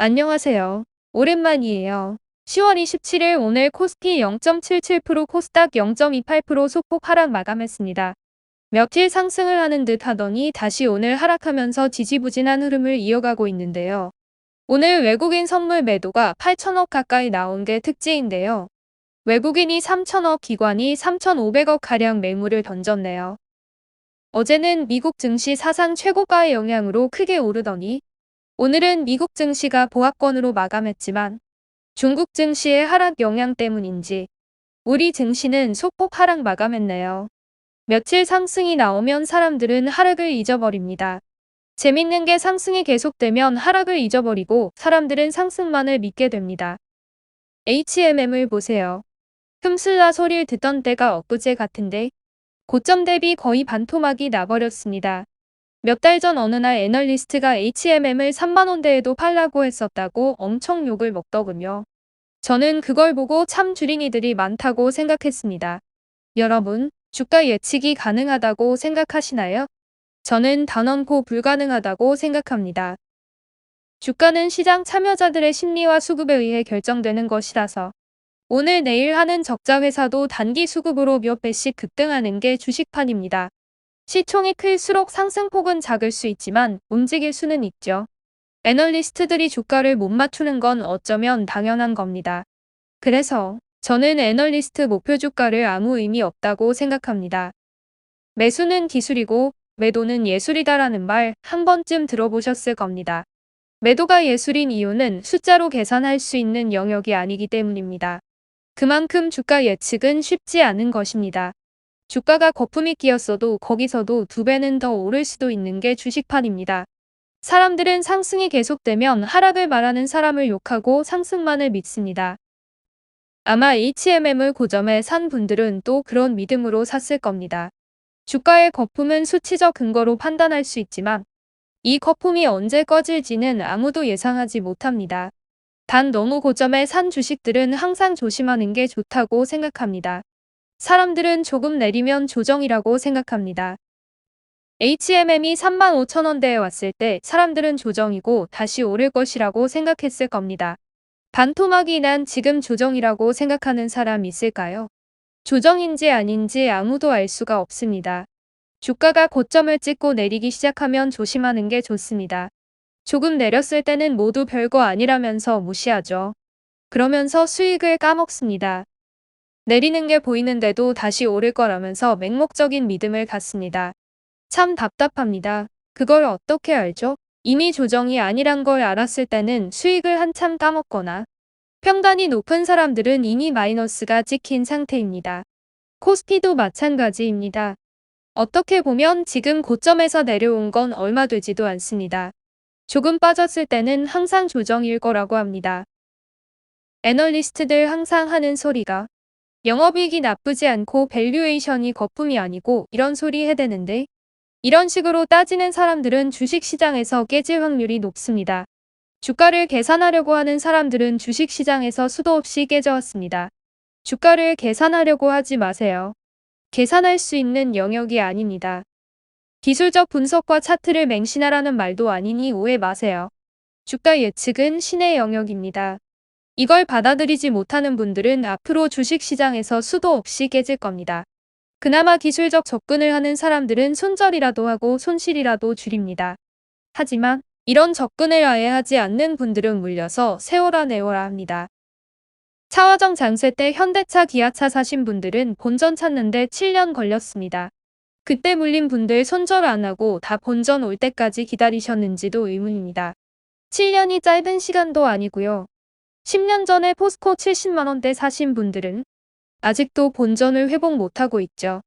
안녕하세요. 오랜만이에요. 10월 27일 오늘 코스피 0.77% 코스닥 0.28% 소폭 하락 마감했습니다. 며칠 상승을 하는 듯 하더니 다시 오늘 하락하면서 지지부진한 흐름을 이어가고 있는데요. 오늘 외국인 선물 매도가 8천억 가까이 나온 게 특징인데요. 외국인이 3천억, 기관이 3,500억 가량 매물을 던졌네요. 어제는 미국 증시 사상 최고가의 영향으로 크게 오르더니 오늘은 미국 증시가 보합권으로 마감했지만 중국 증시의 하락 영향 때문인지 우리 증시는 소폭 하락 마감했네요. 며칠 상승이 나오면 사람들은 하락을 잊어버립니다. 재밌는 게 상승이 계속되면 하락을 잊어버리고 사람들은 상승만을 믿게 됩니다. HMM을 보세요. 흠슬라 소리를 듣던 때가 엊그제 같은데 고점 대비 거의 반토막이 나버렸습니다. 몇 달 전 어느 날 애널리스트가 HMM을 3만원대에도 팔라고 했었다고 엄청 욕을 먹더군요. 저는 그걸 보고 참 주린이들이 많다고 생각했습니다. 여러분, 주가 예측이 가능하다고 생각하시나요? 저는 단언코 불가능하다고 생각합니다. 주가는 시장 참여자들의 심리와 수급에 의해 결정되는 것이라서 오늘 내일 하는 적자 회사도 단기 수급으로 몇 배씩 급등하는 게 주식판입니다. 시총이 클수록 상승폭은 작을 수 있지만 움직일 수는 있죠. 애널리스트들이 주가를 못 맞추는 건 어쩌면 당연한 겁니다. 그래서 저는 애널리스트 목표 주가를 아무 의미 없다고 생각합니다. 매수는 기술이고 매도는 예술이다라는 말 한 번쯤 들어보셨을 겁니다. 매도가 예술인 이유는 숫자로 계산할 수 있는 영역이 아니기 때문입니다. 그만큼 주가 예측은 쉽지 않은 것입니다. 주가가 거품이 끼었어도 거기서도 두 배는 더 오를 수도 있는 게 주식판입니다. 사람들은 상승이 계속되면 하락을 말하는 사람을 욕하고 상승만을 믿습니다. 아마 HMM을 고점에 산 분들은 또 그런 믿음으로 샀을 겁니다. 주가의 거품은 수치적 근거로 판단할 수 있지만 이 거품이 언제 꺼질지는 아무도 예상하지 못합니다. 단 너무 고점에 산 주식들은 항상 조심하는 게 좋다고 생각합니다. 사람들은 조금 내리면 조정이라고 생각합니다. HMM이 35,000원대에 왔을 때 사람들은 조정이고 다시 오를 것이라고 생각했을 겁니다. 반토막이 난 지금 조정이라고 생각하는 사람 있을까요? 조정인지 아닌지 아무도 알 수가 없습니다. 주가가 고점을 찍고 내리기 시작하면 조심하는 게 좋습니다. 조금 내렸을 때는 모두 별거 아니라면서 무시하죠. 그러면서 수익을 까먹습니다. 내리는 게 보이는데도 다시 오를 거라면서 맹목적인 믿음을 갖습니다. 참 답답합니다. 그걸 어떻게 알죠? 이미 조정이 아니란 걸 알았을 때는 수익을 한참 까먹거나 평단이 높은 사람들은 이미 마이너스가 찍힌 상태입니다. 코스피도 마찬가지입니다. 어떻게 보면 지금 고점에서 내려온 건 얼마 되지도 않습니다. 조금 빠졌을 때는 항상 조정일 거라고 합니다. 애널리스트들 항상 하는 소리가 영업이익이 나쁘지 않고 밸류에이션이 거품이 아니고 이런 소리 해대는데 이런 식으로 따지는 사람들은 주식시장에서 깨질 확률이 높습니다. 주가를 계산하려고 하는 사람들은 주식시장에서 수도 없이 깨져왔습니다. 주가를 계산하려고 하지 마세요. 계산할 수 있는 영역이 아닙니다. 기술적 분석과 차트를 맹신하라는 말도 아니니 오해 마세요. 주가 예측은 신의 영역입니다. 이걸 받아들이지 못하는 분들은 앞으로 주식시장에서 수도 없이 깨질 겁니다. 그나마 기술적 접근을 하는 사람들은 손절이라도 하고 손실이라도 줄입니다. 하지만 이런 접근을 아예 하지 않는 분들은 물려서 세워라 내워라 합니다. 차화정 장세 때 현대차 기아차 사신 분들은 본전 찾는데 7년 걸렸습니다. 그때 물린 분들 손절 안 하고 다 본전 올 때까지 기다리셨는지도 의문입니다. 7년이 짧은 시간도 아니고요. 10년 전에 포스코 70만원대 사신 분들은 아직도 본전을 회복 못하고 있죠.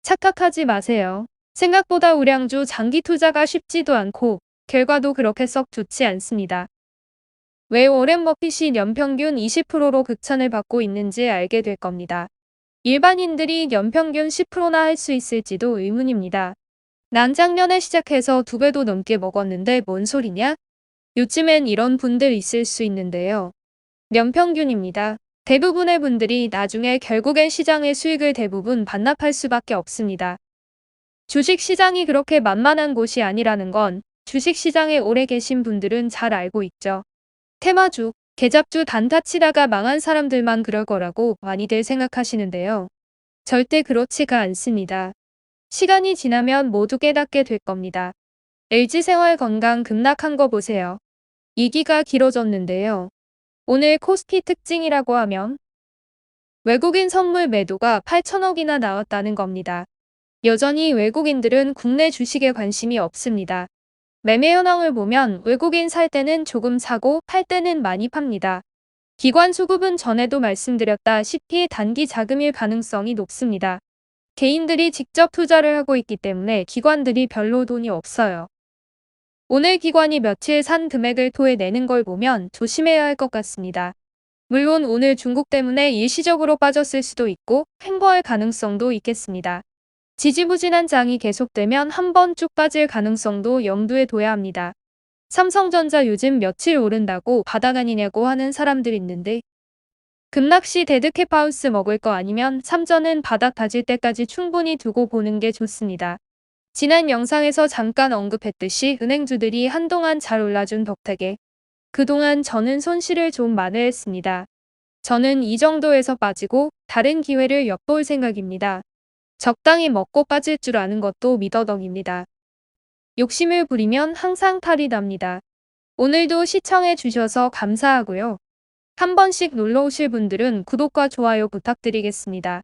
착각하지 마세요. 생각보다 우량주 장기 투자가 쉽지도 않고 결과도 그렇게 썩 좋지 않습니다. 왜 오렌 버핏이 연평균 20%로 극찬을 받고 있는지 알게 될 겁니다. 일반인들이 연평균 10%나 할 수 있을지도 의문입니다. 난 작년에 시작해서 두 배도 넘게 먹었는데 뭔 소리냐? 요즘엔 이런 분들 있을 수 있는데요. 연평균입니다. 대부분의 분들이 나중에 결국엔 시장의 수익을 대부분 반납할 수밖에 없습니다. 주식 시장이 그렇게 만만한 곳이 아니라는 건 주식 시장에 오래 계신 분들은 잘 알고 있죠. 테마주, 개잡주 단타 치다가 망한 사람들만 그럴 거라고 많이들 생각하시는데요. 절대 그렇지가 않습니다. 시간이 지나면 모두 깨닫게 될 겁니다. LG생활 건강 급락한 거 보세요. 2기가 길어졌는데요. 오늘 코스피 특징이라고 하면 외국인 선물 매도가 8천억이나 나왔다는 겁니다. 여전히 외국인들은 국내 주식에 관심이 없습니다. 매매 현황을 보면 외국인 살 때는 조금 사고 팔 때는 많이 팝니다. 기관 수급은 전에도 말씀드렸다시피 단기 자금일 가능성이 높습니다. 개인들이 직접 투자를 하고 있기 때문에 기관들이 별로 돈이 없어요. 오늘 기관이 며칠 산 금액을 토해내는 걸 보면 조심해야 할 것 같습니다. 물론 오늘 중국 때문에 일시적으로 빠졌을 수도 있고 횡보할 가능성도 있겠습니다. 지지부진한 장이 계속되면 한 번 쭉 빠질 가능성도 염두에 둬야 합니다. 삼성전자 요즘 며칠 오른다고 바닥 아니냐고 하는 사람들 있는데 급락시 데드캣하우스 먹을 거 아니면 삼전은 바닥 다질 때까지 충분히 두고 보는 게 좋습니다. 지난 영상에서 잠깐 언급했듯이 은행주들이 한동안 잘 올라준 덕택에 그동안 저는 손실을 좀 많이 했습니다. 저는 이 정도에서 빠지고 다른 기회를 엿볼 생각입니다. 적당히 먹고 빠질 줄 아는 것도 미더덕입니다. 욕심을 부리면 항상 탈이 납니다. 오늘도 시청해 주셔서 감사하고요. 한 번씩 놀러 오실 분들은 구독과 좋아요 부탁드리겠습니다.